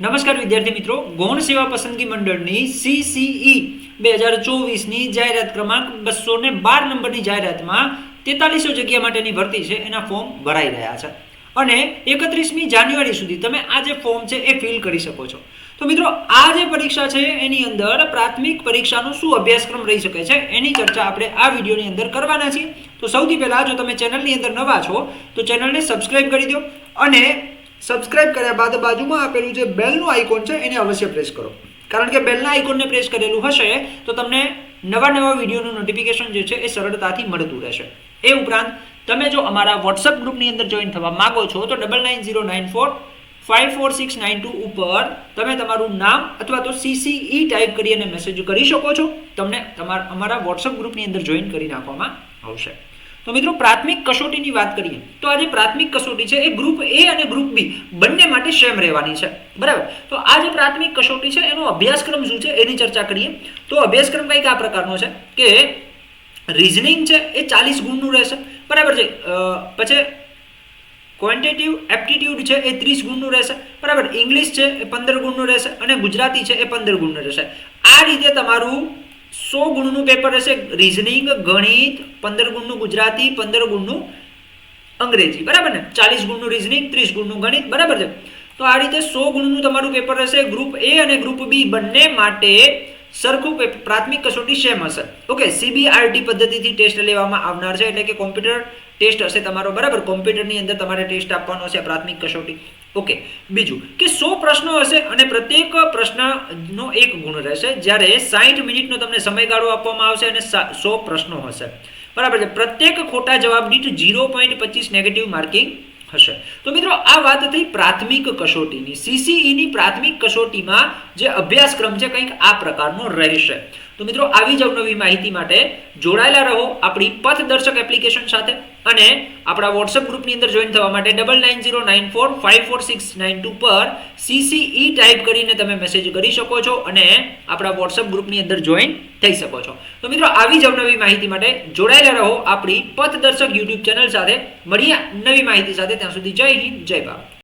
નમસ્કાર વિદ્યાર્થી મિત્રો, ગૌણ સેવા પસંદગી મંડળની સીસીઈ બે હજાર ચોવીસની જાહેરાત ક્રમાંક બસો ને બાર નંબરની જાહેરાતમાં તેતાલીસો જગ્યા માટેની ભરતી છે. એના ફોર્મ ભરાઈ રહ્યા છે. અને એકત્રીસમી જાન્યુઆરી સુધી તમે આ જે ફોર્મ છે એ ફિલ કરી શકો છો. તો મિત્રો, આ જે પરીક્ષા છે એની અંદર પ્રાથમિક પરીક્ષાનો શું અભ્યાસક્રમ રહી શકે છે એની ચર્ચા આપણે આ વિડીયોની અંદર કરવાના છીએ. તો સૌથી પહેલાં જો તમે ચેનલની અંદર નવા છો, તો ચેનલને સબસ્ક્રાઇબ કરી દો અને સબસ્ક્રાઇબ કર્યા બાદ બાજુમાં આપેલું જે બેલનું આઇકોન છે, એને અવશ્ય પ્રેસ કરો. કારણ કે બેલના આઇકોનને પ્રેસ કરેલું હશે, તો તમને નવા નવા વિડીયોનું નોટિફિકેશન જે છે, એ સરળતાથી મળતું રહેશે. એ ઉપરાંત, તમે જો અમારા વોટ્સઅપ ગ્રુપની અંદર જોઈન થવા માંગો છો, તો double nine zero nine four five four six nine two ઉપર તમે તમારું નામ અથવા તો સીસીઈ ટાઈપ કરી અને મેસેજ કરી શકો છો. તમને તમારા, અમારા વોટ્સઅપ ગ્રુપની અંદર જોઈન કરી નાખવામાં આવશે. તો મિત્રો પ્રાથમિક કસોટીની વાત કરીએ, તો આજે પ્રાથમિક કસોટી છે એ ગ્રુપ એ અને ગ્રુપ બી બંને માટે સેમ રહેવાની છે. બરાબર? તો આ જે પ્રાથમિક કસોટી છે એનો અભ્યાસક્રમ શું છે એની ચર્ચા કરીએ. તો અભ્યાસક્રમ કંઈક આ પ્રકારનો છે કે રિઝનિંગ છે એ ચાલીસ ગુણનું રહેશે. બરાબર છે? પછી ક્વોન્ટિટિવ એપ્ટિટ્યૂડ છે એ ત્રીસ ગુણનું રહેશે. બરાબર? ઇંગ્લિશ છે એ પંદર ગુણનું રહેશે અને ગુજરાતી છે એ પંદર ગુણનું રહેશે. આ રીતે તમારું સો ગુણનું પેપર રહેશે રિઝનિંગ ગણિત, પંદર ગુણનું ગુજરાતી, પંદર ગુણનું અંગ્રેજી, બરાબર ને? ચાલીસ ગુણનું રિઝનિંગ ત્રીસ ગુણનું ગણિત, બરાબર છે? તો આ રીતે સો ગુણનું તમારું પેપર રહેશે ગ્રુપ એ અને ગ્રુપ બી બંને માટે સરખું પ્રાથમિક કસોટી સેમ હશે. ઓકે સીબીઆરટી પદ્ધતિથી ટેસ્ટ લેવામાં આવનાર છે, એટલે કે કોમ્પ્યુટર ટેસ્ટ હશે તમારો, બરાબર? કોમ્પ્યુટરની અંદર તમારે ટેસ્ટ આપવાનો હશે પ્રાથમિક કસોટી. ઓકે, બીજું કે સો પ્રશ્નો હશે અને પ્રત્યેક પ્રશ્નનો એક ગુણ રહેશે. જ્યારે સાઠ મિનિટનો તમને સમયગાળો આપવામાં આવશે અને સો પ્રશ્નો હશે. બરાબર છે? પ્રત્યેક ખોટા જવાબ દીઠ ઝીરો પોઈન્ટ પચીસ નેગેટિવ માર્કિંગ હશે. તો મિત્રો, આ વાત થઈ પ્રાથમિક કસોટીની. સીસીઈની પ્રાથમિક કસોટીમાં જે અભ્યાસક્રમ છે, કંઈક આ પ્રકારનો રહેશે. તો મિત્રો, આવી જ અવનવી માહિતી માટે જોડાયેલા રહો આપણી પથદર્શક એપ્લિકેશન સાથે. અને આપણા વોટ્સઅપ ગ્રુપની અંદર જોઈન થવા માટે double nine zero nine four five four six nine two પર સીસીઈ ટાઈપ કરીને તમે મેસેજ કરી શકો છો અને આપણા વોટ્સઅપ ગ્રુપની અંદર જોઈન થઈ શકો છો. તો મિત્રો, આવી જ અવનવી માહિતી માટે જોડાયેલા રહો આપણી પથદર્શક યુટ્યુબ ચેનલ સાથે. મળીએ નવી માહિતી સાથે. ત્યાં સુધી જય હિન્દ, જય ભારત.